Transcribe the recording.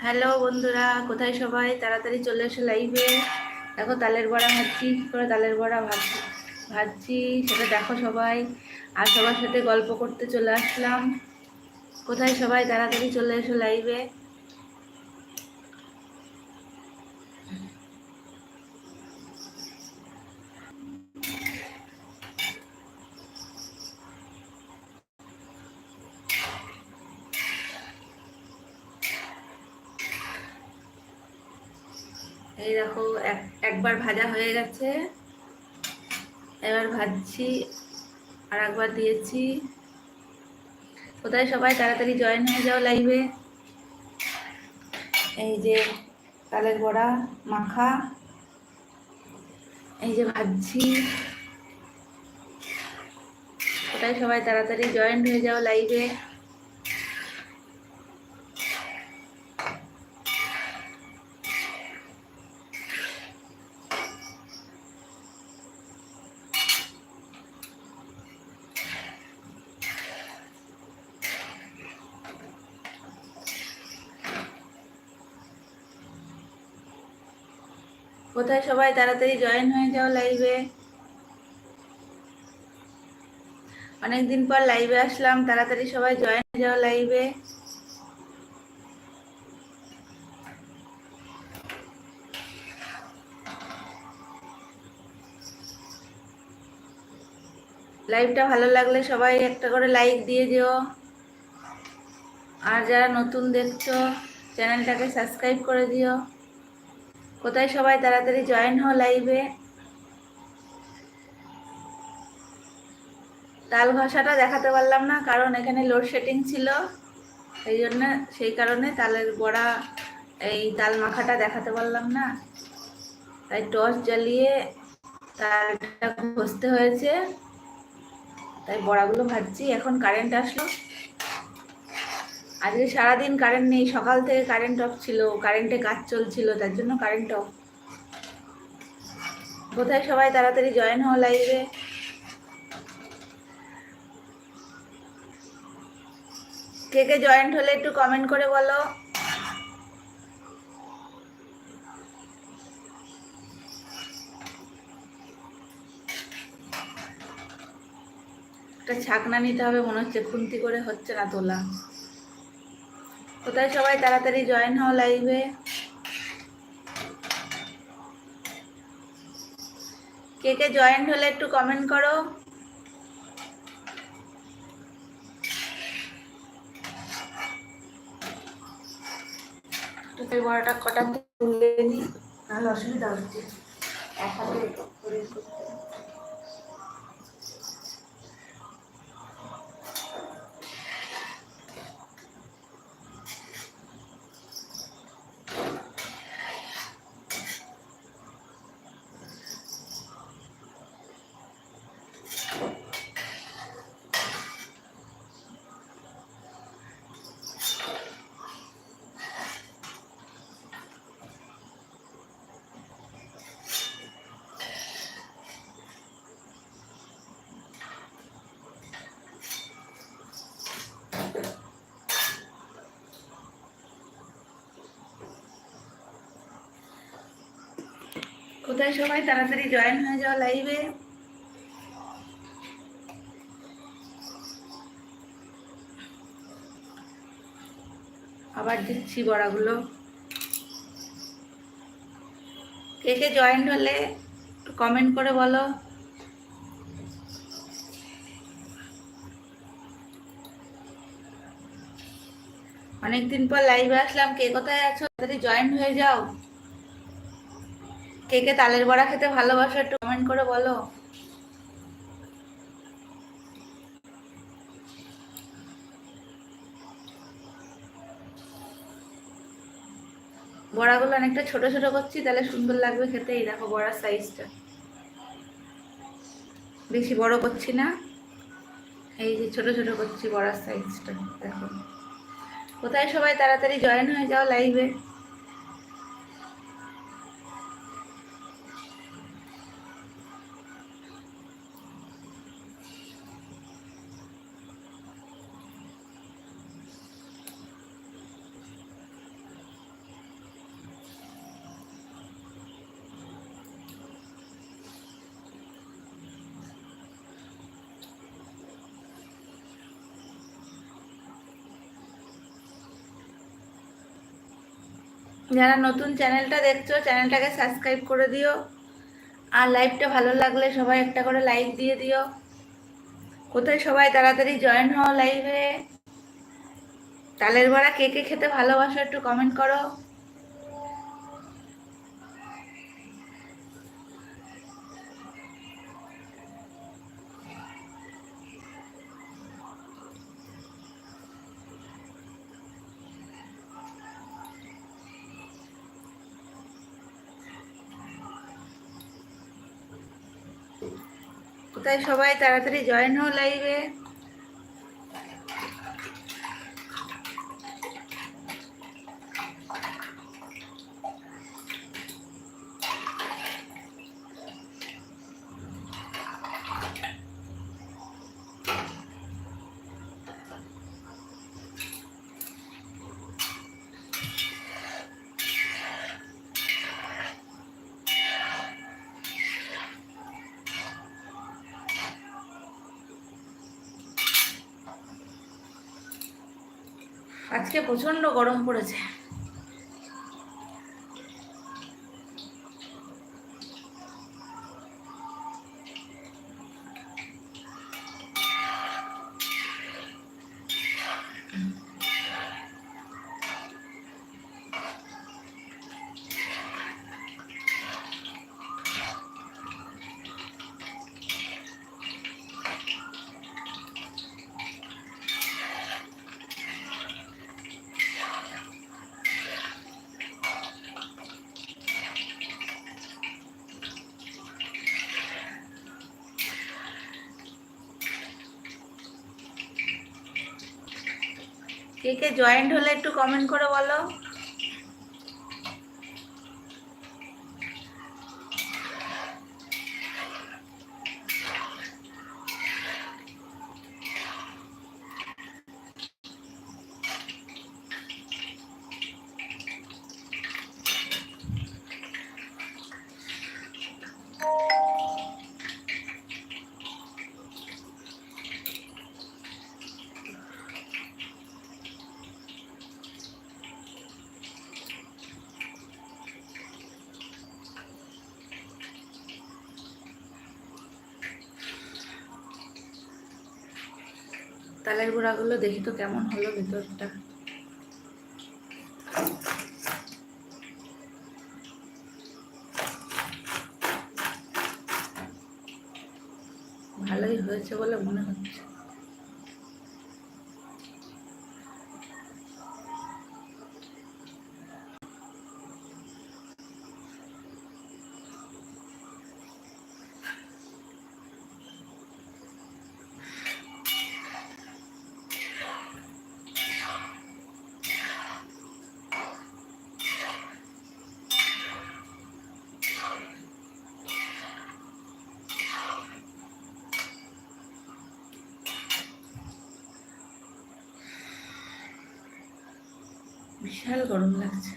Hello বন্ধুরা, কোথায় সবাই? তাড়াতাড়ি চলে এসো লাইভে দেখো তালের বড়া ভাজছি করে তালের বড়া ভাজছি? ভাজছি, সেটা দেখো সবাই। আর সবার সাথে গল্প করতে চলে আসলাম। কোথায় সবাই? তাড়াতাড়ি চলে এসো লাইভে এই দেখো, এক, একবার ভাজা হয়ে গেছে। এবার ভাজছি আর একবার দিয়েছি। কোথায় সবাই? তাড়াতাড়ি জয়েন হয়ে যাও লাইভে এই যে তালের বড়া মাখা। এই যে ভাজছি। কোথায় সবাই? তাড়াতাড়ি জয়েন হয়ে যাও লাইভে কোথায় সবাই তাড়াতাড়ি জয়েন হয়ে যাও লাইভে অনেকদিন পর লাইভে আসলাম, তাড়াতাড়ি সবাই জয়েন হয়ে যাও লাইভে লাইভটা ভালো লাগলে সবাই একটা করে লাইক দিয়ে যেও। আর যারা নতুন দেখছ চ্যানেলটাকে সাবস্ক্রাইব করে দিও। কোথায় সবাই তাড়াতাড়ি জয়েন হও লাইভে তাল ভাষাটা দেখাতে পারলাম না, কারণ এখানে লোডশেডিং ছিল। সেই জন্য, সেই কারণে তালের বড়া, এই তাল মাখাটা দেখাতে পারলাম না। তাই টর্চ জ্বালিয়ে তালটা ঘষতে হয়েছে। তাই বড়াগুলো ভাজছি, এখন কারেন্ট আসলো। আজকে সারাদিন কারেন্ট নেই, সকাল থেকে কারেন্ট অফ ছিল কারেন্টে কাজ চলছিল, তার জন্য কারেন্ট অফ কোথায় সবাই তাড়াতাড়ি জয়েন হও লাইভে কে কে জয়েন্ট হলে একটু কমেন্ট করে বলো। একটা ছাকনা নিতে হবে, মনে হচ্ছে খুন্তি করে হচ্ছে না তোলা। কোথায় সবাই তাড়াতাড়ি জয়েন হও লাইভে কে কে জয়েন্ট হলে একটু কমেন্ট করো। বড়টা কটা তুলে নি? অসুবিধা হচ্ছে। এক হাতে কোথায় সবাই? তাড়াতাড়ি জয়েন হয়ে যাও লাইভে আবার দিচ্ছি বড়াগুলো। কে কে জয়েন্ট হলে কমেন্ট করে বলো। অনেকদিন পর লাইভে আসলাম। কে কোথায় আছো? তাড়াতাড়ি জয়েন্ট হয়ে যাও। কে কে তালের বড়া খেতে ভালোবাসো একটু কমেন্ট করে বলো। বড়াগুলো অনেকটা ছোট ছোট করছি, তাহলে সুন্দর লাগবে খেতে। এই দেখো বড়ার সাইজটা বেশি বড় করছি না। এই যে ছোট ছোট করছি বড়ার সাইজটা দেখো। কোথায় সবাই তাড়াতাড়ি জয়েন হয়ে যাও লাইভে যারা নতুন চ্যানেলটা দেখছ, চ্যানেলটাকে সাবস্ক্রাইব করে দিও। আর লাইভটা ভালো লাগলে সবাই একটা করে লাইক দিয়ে দিও। কোথায় সবাই তাড়াতাড়ি জয়েন হও লাইভে তালের বড়া কে কে খেতে ভালোবাসো একটু কমেন্ট করো। কোথায় সবাই তাড়াতাড়ি জয়েন হও লাইভে আজকে প্রচণ্ড গরম পড়েছে। কে কে জয়েন্ট হলে একটু কমেন্ট করে বলো। তালের গুঁড়াগুলো দেখি তো কেমন হলো ভেতরটা। ভালোই হয়েছে বলে মনে হচ্ছে। বিশাল গরম লাগছে।